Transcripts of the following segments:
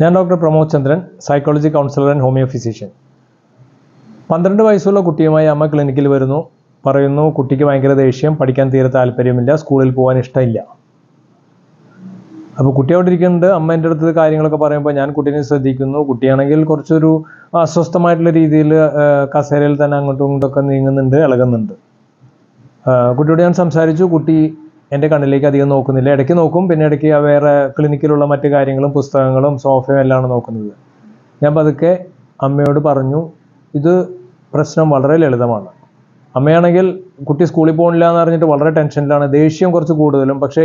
ഞാൻ doctor Pramod Chandran psychology counsellor and homeo physician പന്ത്രണ്ട് വയസ്സുള്ള കുട്ടിയുമായി അമ്മ ക്ലിനിക്കിൽ വരുന്നു. പറയുന്നു കുട്ടിക്ക് ഭയങ്കര ദേഷ്യം പഠിക്കാൻ തീരെ താല്പര്യമില്ല സ്കൂളിൽ പോകാൻ ഇഷ്ടമില്ല. അപ്പോൾ കുട്ടി അവിടെ ഇരിക്കുന്നുണ്ട്. അമ്മ എന്റെ അടുത്ത് കാര്യങ്ങളൊക്കെ പറയുമ്പോൾ ഞാൻ കുട്ടീനെ ശ്രദ്ധിക്കുന്നു. കുട്ടിയാണെങ്കിൽ കുറച്ചൊരു അസ്വസ്ഥമായിട്ടുള്ള രീതിയിൽ കസേരയിൽ തന്നെ അങ്ങോട്ടും ഇങ്ങോട്ടൊക്കെ നീങ്ങുന്നുണ്ട് ഇളകുന്നുണ്ട്. കുട്ടിയോട് ഞാൻ സംസാരിച്ചു. കുട്ടി എന്റെ കണ്ണിലേക്ക് അധികം നോക്കുന്നില്ല. ഇടയ്ക്ക് നോക്കും പിന്നെ ഇടയ്ക്ക് വേറെ ക്ലിനിക്കിലുള്ള മറ്റു കാര്യങ്ങളും പുസ്തകങ്ങളും സോഫയും എല്ലാമാണ് നോക്കുന്നത്. ഞാൻ പതുക്കെ അമ്മയോട് പറഞ്ഞു ഇത് പ്രശ്നം വളരെ ലളിതമാണ്. അമ്മയാണെങ്കിൽ കുട്ടി സ്കൂളിൽ പോകണില്ല എന്ന് അറിഞ്ഞിട്ട് വളരെ ടെൻഷനിലാണ്. ദേഷ്യം കുറച്ച് കൂടുതലും. പക്ഷേ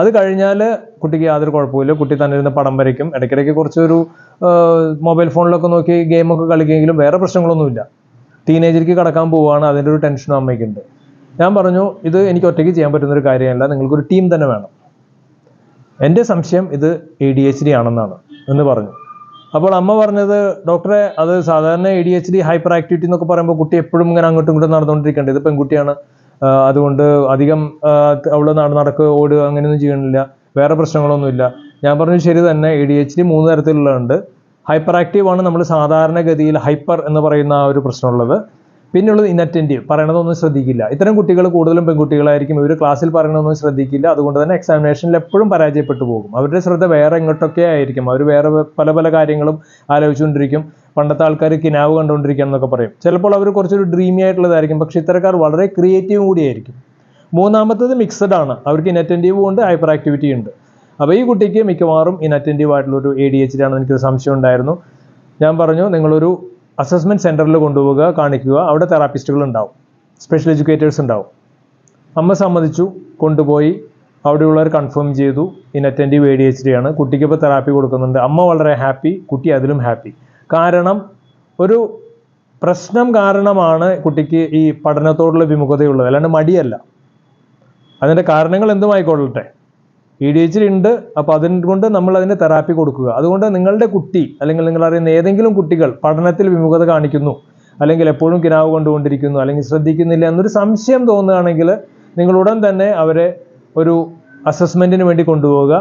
അത് കഴിഞ്ഞാൽ കുട്ടിക്ക് യാതൊരു കുഴപ്പമില്ല കുട്ടി തന്നെ ഇരുന്ന് പടം വരയ്ക്കും. ഇടയ്ക്കിടയ്ക്ക് കുറച്ചൊരു മൊബൈൽ ഫോണിലൊക്കെ നോക്കി ഗെയിമൊക്കെ കളിക്കുമെങ്കിലും വേറെ പ്രശ്നങ്ങളൊന്നുമില്ല. ടീനേജിലേക്ക് കടക്കാൻ പോവുകയാണ് അതിന്റെ ഒരു ടെൻഷനും അമ്മയ്ക്കുണ്ട്. ഞാൻ പറഞ്ഞു ഇത് എനിക്ക് ഒറ്റയ്ക്ക് ചെയ്യാൻ പറ്റുന്ന ഒരു കാര്യമല്ല നിങ്ങൾക്കൊരു ടീം തന്നെ വേണം. എന്റെ സംശയം ഇത് എ ഡി എച്ച് ഡി ആണെന്നാണ് എന്ന് പറഞ്ഞു. അപ്പോൾ അമ്മ പറഞ്ഞത് ഡോക്ടറെ അത് സാധാരണ A D H D hyperactivity എന്നൊക്കെ പറയുമ്പോൾ കുട്ടി എപ്പോഴും ഇങ്ങനെ അങ്ങോട്ടും ഇങ്ങോട്ടും നടന്നുകൊണ്ടിരിക്കേണ്ടത്. ഇത് പെൺകുട്ടിയാണ്. അതുകൊണ്ട് അധികം അവൾ നട നടക്കുക ഓടുക അങ്ങനെയൊന്നും ചെയ്യണില്ല വേറെ പ്രശ്നങ്ങളൊന്നുമില്ല. ഞാൻ പറഞ്ഞു ശരി തന്നെ എ ഡി എച്ച് ഡി മൂന്ന് തരത്തിലുള്ളതുണ്ട്. ഹൈപ്പർ ആക്റ്റീവ് ആണ് നമ്മൾ സാധാരണഗതിയിൽ ഹൈപ്പർ എന്ന് പറയുന്ന ആ ഒരു പ്രശ്നമുള്ളത്. പിന്നെയുള്ളത് ഇനറ്റന്റീവ് പറയണതൊന്നും ശ്രദ്ധിക്കില്ല. ഇത്തരം കുട്ടികൾ കൂടുതലും പെൺകുട്ടികളായിരിക്കും. ഇവർ ക്ലാസ്സിൽ പറയണതൊന്നും ശ്രദ്ധിക്കില്ല. അതുകൊണ്ട് തന്നെ എക്സാമിനേഷനിൽ എപ്പോഴും പരാജയപ്പെട്ടു പോകും. അവരുടെ ശ്രദ്ധ വേറെ എങ്ങോട്ടൊക്കെ ആയിരിക്കും. അവർ വേറെ പല പല കാര്യങ്ങളും ആലോചിച്ചുകൊണ്ടിരിക്കും. പണ്ടത്തെ ആൾക്കാർ കിനാവ് കണ്ടുകൊണ്ടിരിക്കുക എന്നൊക്കെ പറയും. ചിലപ്പോൾ അവർ കുറച്ചൊരു ഡ്രീമി ആയിട്ടുള്ളതായിരിക്കും. പക്ഷേ ഇത്തരക്കാർ വളരെ ക്രിയേറ്റീവ് കൂടിയായിരിക്കും മൂന്നാമത്തത് മിക്സഡ് ആണ്. അവർക്ക് ഇനറ്റന്റീവും ഉണ്ട് ഹൈപ്പർ ആക്ടിവിറ്റി ഉണ്ട്. അപ്പോൾ ഈ കുട്ടിക്ക് മിക്കവാറും ഇനറ്റന്റീവ് ആയിട്ടുള്ളൊരു എ ഡി എച്ച് ഡി ആണെന്ന് എനിക്കൊരു സംശയം ഉണ്ടായിരുന്നു. ഞാൻ പറഞ്ഞു നിങ്ങളൊരു അസസ്മെന്റ് സെന്ററിൽ കൊണ്ടുപോവുക കാണിക്കുക. അവിടെ തെറാപ്പിസ്റ്റുകൾ ഉണ്ടാവും സ്പെഷ്യൽ എഡ്യൂക്കേറ്റേഴ്സ് ഉണ്ടാവും. അമ്മ സമ്മതിച്ചു കൊണ്ടുപോയി. അവിടെയുള്ളവർ കൺഫേം ചെയ്തു. Inattentive A D H D ആണ്. കുട്ടിക്ക് ഇപ്പോൾ തെറാപ്പി കൊടുക്കുന്നുണ്ട്. അമ്മ വളരെ ഹാപ്പി കുട്ടി അതിലും ഹാപ്പി. കാരണം ഒരു പ്രശ്നം കാരണമാണ് കുട്ടിക്ക് ഈ പഠനത്തോടുള്ള വിമുഖതയുള്ളത്. അല്ലാണ്ട് മടിയല്ല. അതിന്റെ കാരണങ്ങൾ എന്തുമായിക്കൊള്ളട്ടെ ഇ ഡി എച്ചിൽ ഉണ്ട് അപ്പോൾ അതുകൊണ്ട് നമ്മൾ അതിന് തെറാപ്പി കൊടുക്കുക. അതുകൊണ്ട് നിങ്ങളുടെ കുട്ടി അല്ലെങ്കിൽ നിങ്ങൾ അറിയുന്ന ഏതെങ്കിലും കുട്ടികൾ പഠനത്തിൽ വിമുഖത കാണിക്കുന്നു അല്ലെങ്കിൽ എപ്പോഴും കിനാവ് കൊണ്ടുകൊണ്ടിരിക്കുന്നു അല്ലെങ്കിൽ ശ്രദ്ധിക്കുന്നില്ല എന്നൊരു സംശയം തോന്നുകയാണെങ്കിൽ നിങ്ങൾ ഉടൻ തന്നെ അവരെ ഒരു അസസ്മെന്റിന് വേണ്ടി കൊണ്ടുപോവുക.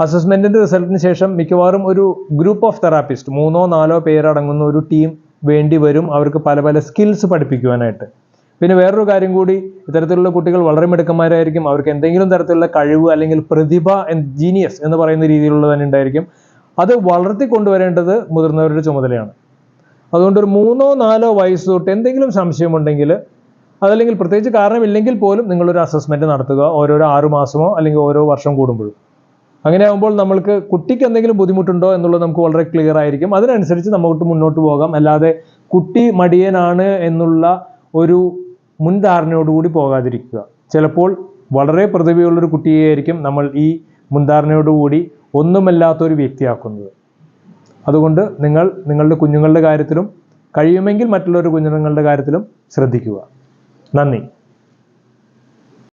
അസസ്മെന്റിന്റെ റിസൾട്ടിന് ശേഷം മിക്കവാറും ഒരു ഗ്രൂപ്പ് ഓഫ് തെറാപ്പിസ്റ്റ് മൂന്നോ നാലോ പേരടങ്ങുന്ന ഒരു ടീം വേണ്ടി വരും. അവർക്ക് പല പല സ്കിൽസ് പഠിപ്പിക്കുവാനായിട്ട്. പിന്നെ വേറൊരു കാര്യം കൂടി ഇത്തരത്തിലുള്ള കുട്ടികൾ വളരെ മിടുക്കന്മാരായിരിക്കും. അവർക്ക് എന്തെങ്കിലും തരത്തിലുള്ള കഴിവ് അല്ലെങ്കിൽ പ്രതിഭ ജീനിയസ് എന്ന് പറയുന്ന രീതിയിലുള്ള തന്നെ ഉണ്ടായിരിക്കും. അത് വളർത്തി കൊണ്ടുവരേണ്ടത് മുതിർന്നവരുടെ ചുമതലയാണ്. അതുകൊണ്ട് ഒരു മൂന്നോ നാലോ വയസ്സ് തൊട്ട് എന്തെങ്കിലും സംശയമുണ്ടെങ്കിൽ അതല്ലെങ്കിൽ പ്രത്യേകിച്ച് കാരണമില്ലെങ്കിൽ പോലും നിങ്ങളൊരു അസസ്മെന്റ് നടത്തുക ഓരോരോ ആറു മാസമോ അല്ലെങ്കിൽ ഓരോ വർഷം കൂടുമ്പോഴും. അങ്ങനെ ആകുമ്പോൾ നമ്മൾക്ക് കുട്ടിക്ക് എന്തെങ്കിലും ബുദ്ധിമുട്ടുണ്ടോ എന്നുള്ളത് നമുക്ക് വളരെ ക്ലിയർ ആയിരിക്കും. അതിനനുസരിച്ച് നമുക്ക് മുന്നോട്ട് പോകാം. അല്ലാതെ കുട്ടി മടിയനാണ് എന്നുള്ള ഒരു മുൻധാരണയോടുകൂടി പോകാതിരിക്കുക. ചിലപ്പോൾ വളരെ പ്രതിഭയുള്ളൊരു കുട്ടിയെയായിരിക്കും നമ്മൾ ഈ മുൻധാരണയോടുകൂടി ഒന്നുമല്ലാത്തൊരു വ്യക്തിയാക്കുന്നത്. അതുകൊണ്ട് നിങ്ങൾ നിങ്ങളുടെ കുഞ്ഞുങ്ങളുടെ കാര്യത്തിലും കഴിയുമെങ്കിൽ മറ്റുള്ളവരുടെ കുഞ്ഞുങ്ങളുടെ കാര്യത്തിലും ശ്രദ്ധിക്കുക. നന്ദി.